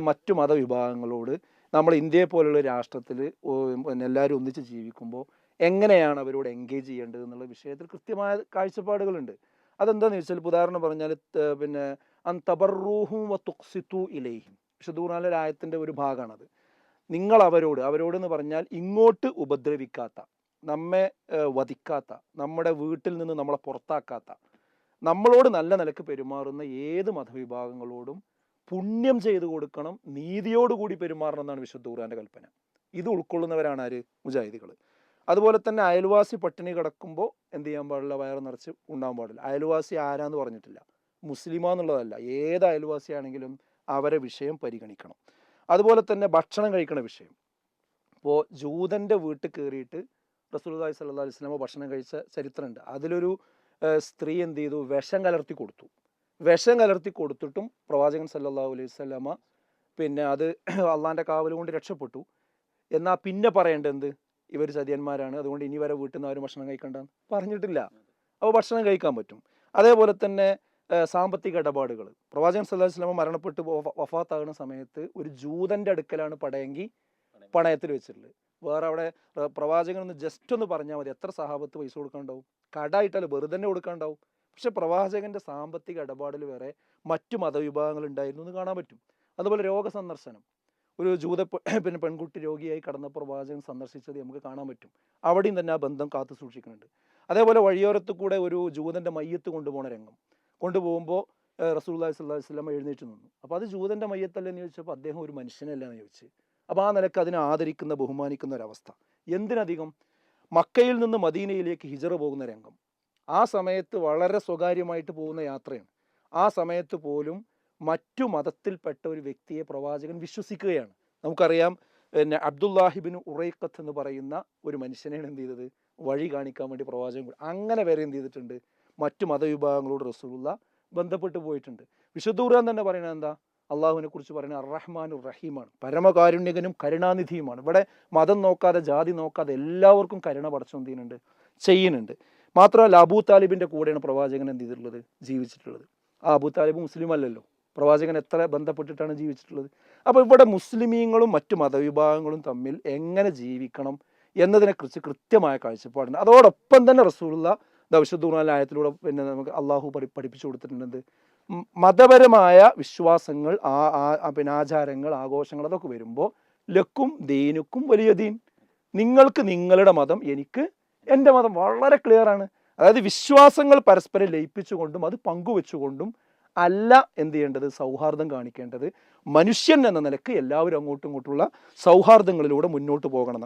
മറ്റു മതവിഭാഗങ്ങളോട് നമ്മൾ ഇന്ത്യയെ പോലുള്ള രാഷ്ട്രത്തിൽ എല്ലാവരും ഒന്നിച്ച് ജീവിക്കുമ്പോൾ എങ്ങനെയാണ് അവരോട് എൻഗേജ് ചെയ്യേണ്ടത് എന്നുള്ള വിഷയത്തിൽ കൃത്യമായ കാഴ്ചപ്പാടുകളുണ്ട്. അതെന്താണെന്ന് ചോദിച്ചാൽ ഉദാഹരണം പറഞ്ഞാൽ പിന്നെ അൻ തബറൂഹും വ തുക്സിത്തു ഇലൈഹിം. വിശുദ്ധ ആയത്തിന്റെ ഒരു ഭാഗമാണത്. നിങ്ങൾ അവരോട് അവരോട് എന്ന് പറഞ്ഞാൽ ഇങ്ങോട്ട് ഉപദ്രവിക്കാത്ത നമ്മെ വധിക്കാത്ത നമ്മുടെ വീട്ടിൽ നിന്ന് നമ്മളെ പുറത്താക്കാത്ത നമ്മളോട് നല്ല നിലയ്ക്ക് പെരുമാറുന്ന ഏത് മതവിഭാഗങ്ങളോടും പുണ്യം ചെയ്തു കൊടുക്കണം നീതിയോടുകൂടി പെരുമാറണം എന്നാണ് വിശുദ്ധ ഖുർആാന്റെ കൽപ്പന. ഇത് ഉൾക്കൊള്ളുന്നവരാണ് ആര്? മുജാഹിദികൾ അതുപോലെ തന്നെ അയൽവാസി പട്ടിണി കിടക്കുമ്പോൾ എന്ത് ചെയ്യാൻ പാടില്ല? വയറ് നിറച്ച് ഉണ്ടാകാൻ പാടില്ല. അയൽവാസി ആരാന്ന് പറഞ്ഞിട്ടില്ല. മുസ്ലിമാന്നുള്ളതല്ല ഏത് അയൽവാസിയാണെങ്കിലും അവരെ വിഷയം പരിഗണിക്കണം. അതുപോലെ തന്നെ ഭക്ഷണം കഴിക്കണ വിഷയം. ഇപ്പോൾ ജൂതന്റെ വീട്ടിൽ കയറിയിട്ട് റസൂലുള്ളാഹി സല്ലാ അലൈഹി ഭക്ഷണം കഴിച്ച ചരിത്രമുണ്ട്. അതിലൊരു സ്ത്രീ എന്ത് ചെയ്തു? വിഷം കലർത്തി കൊടുത്തു. വിഷം കലർത്തി കൊടുത്തിട്ടും പ്രവാചകൻ സല്ലല്ലാഹു അലൈഹി സ്വലാമ പിന്നെ അത് അള്ളാന്റെ കാവൽ കൊണ്ട് രക്ഷപ്പെട്ടു. എന്നാൽ പിന്നെ പറയേണ്ടത് എന്ത്? ഇവർ ചതിയന്മാരാണ് അതുകൊണ്ട് ഇനി വരെ വീട്ടിൽ നിന്ന് ആരും ഭക്ഷണം കഴിക്കണ്ടെന്ന് പറഞ്ഞിട്ടില്ല. അപ്പോൾ ഭക്ഷണം കഴിക്കാൻ പറ്റും. അതേപോലെ തന്നെ സാമ്പത്തിക ഇടപാടുകൾ പ്രവാചകൻ സല്ലല്ലാഹു അലൈഹി വസല്ലമ മരണപ്പെട്ട് വഫാത്താകുന്ന സമയത്ത് ഒരു ജൂതന്റെ അടുക്കലാണ് പടയെങ്കി പണയത്തിൽ വെച്ചിട്ടുള്ളത്. വേറെ അവിടെ പ്ര- പ്രവാചകൻ ഒന്ന് ജസ്റ്റ് ഒന്ന് പറഞ്ഞാൽ മതി. എത്ര സഹാബത്ത് പൈസ കൊടുക്കാണ്ടാവും കടായിട്ടല്ല വെറുതെ കൊടുക്കാൻ കൊടുക്കാണ്ടാവും പക്ഷെ പ്രവാചകന്റെ സാമ്പത്തിക ഇടപാടിൽ വേറെ മറ്റു മതവിഭാഗങ്ങൾ ഉണ്ടായിരുന്നു എന്ന് കാണാൻ പറ്റും. അതുപോലെ രോഗസന്ദർശനം. ഒരു ജൂത പിന്നെ പെൺകുട്ടി രോഗിയായി കടന്ന പ്രവാചകൻ സന്ദർശിച്ചത് നമുക്ക് കാണാൻ പറ്റും. അവിടെയും തന്നെ ആ ബന്ധം കാത്തു സൂക്ഷിക്കുന്നുണ്ട്. അതേപോലെ വഴിയോരത്ത് കൂടെ ഒരു ജൂതന്റെ മയ്യത്ത് കൊണ്ടുപോകുന്ന രംഗം. കൊണ്ടുപോകുമ്പോൾ റസൂല്ലാ സ്വല്ലല്ലാഹി വസല്ലം എഴുന്നേറ്റ് നിന്നു. അപ്പോൾ അത് ജൂതന്റെ മയ്യത്തല്ലെന്ന് ചോദിച്ചപ്പോൾ അദ്ദേഹം ഒരു മനുഷ്യനല്ല എന്ന് ചോദിച്ചു. അപ്പോൾ ആ നിലയ്ക്ക് അതിനെ ആദരിക്കുന്ന ബഹുമാനിക്കുന്ന ഒരവസ്ഥ. എന്തിനധികം? മക്കയിൽ നിന്ന് മദീനയിലേക്ക് ഹിജറ പോകുന്ന രംഗം. ആ സമയത്ത് വളരെ സ്വകാര്യമായിട്ട് പോകുന്ന യാത്രയാണ്. ആ സമയത്ത് പോലും മറ്റു മതത്തിൽപ്പെട്ട ഒരു വ്യക്തിയെ പ്രവാചകൻ വിശ്വസിക്കുകയാണ്. നമുക്കറിയാം പിന്നെ അബ്ദുല്ലാഹിബിൻ ഉറൈക്കത്ത് എന്ന് പറയുന്ന ഒരു മനുഷ്യനെയാണ് എന്ത് ചെയ്തത്? വഴി കാണിക്കാൻ വേണ്ടി പ്രവാചകൻ അങ്ങനെ വരെ എന്ത് ചെയ്തിട്ടുണ്ട്? മറ്റു മതവിഭാഗങ്ങളോട് റസൂലുള്ള ബന്ധപ്പെട്ട് പോയിട്ടുണ്ട്. വിശുദ്ധ ഖുർആൻ തന്നെ പറയുന്നത് എന്താ? അള്ളാഹുവിനെ കുറിച്ച് പറയുന്നത് അറഹ്മാൻ റഹീമാണ്. പരമകാരുണ്യകനും കരുണാനിധിയുമാണ്. ഇവിടെ മതം നോക്കാതെ ജാതി നോക്കാതെ എല്ലാവർക്കും കരുണ പടച്ചോൻ ചെയ്യുന്നുണ്ട്? ചെയ്യുന്നുണ്ട്. മാത്രമല്ല അബൂ താലിബിന്റെ കൂടെയാണ് പ്രവാചകൻ എന്ത് ചെയ്തിട്ടുള്ളത്? ജീവിച്ചിട്ടുള്ളത്. ആ അബൂ താലിബ് മുസ്ലിം അല്ലല്ലോ. പ്രവാചകൻ എത്ര ബന്ധപ്പെട്ടിട്ടാണ് ജീവിച്ചിട്ടുള്ളത്? അപ്പോൾ ഇവിടെ മുസ്ലിമീങ്ങളും മറ്റു മതവിഭാഗങ്ങളും തമ്മിൽ എങ്ങനെ ജീവിക്കണം എന്നതിനെക്കുറിച്ച് കൃത്യമായ കാഴ്ചപ്പാടുണ്ട്. അതോടൊപ്പം തന്നെ റസൂലുള്ള ദവിശുദ്ധൂണാലയത്തിലൂടെ പിന്നെ നമുക്ക് അള്ളാഹു പഠി പഠിപ്പിച്ചു കൊടുത്തിട്ടുണ്ട്. മതപരമായ വിശ്വാസങ്ങൾ ആ പിന്നെ ആചാരങ്ങൾ ആഘോഷങ്ങൾ അതൊക്കെ വരുമ്പോൾ ലക്കും ദീനുക്കും വലിയ ദീൻ. നിങ്ങൾക്ക് നിങ്ങളുടെ മതം എനിക്ക് എന്റെ മതം വളരെ ക്ലിയർ ആണ്. അതായത് വിശ്വാസങ്ങൾ പരസ്പരം ലയിപ്പിച്ചുകൊണ്ടും അത് പങ്കുവെച്ചുകൊണ്ടും അല്ല എന്ത് ചെയ്യേണ്ടത്? സൗഹാർദ്ദം കാണിക്കേണ്ടത്. മനുഷ്യൻ എന്ന നിലയ്ക്ക് എല്ലാവരും അങ്ങോട്ടും ഇങ്ങോട്ടുള്ള സൗഹാർദ്ദങ്ങളിലൂടെ മുന്നോട്ട് പോകണം.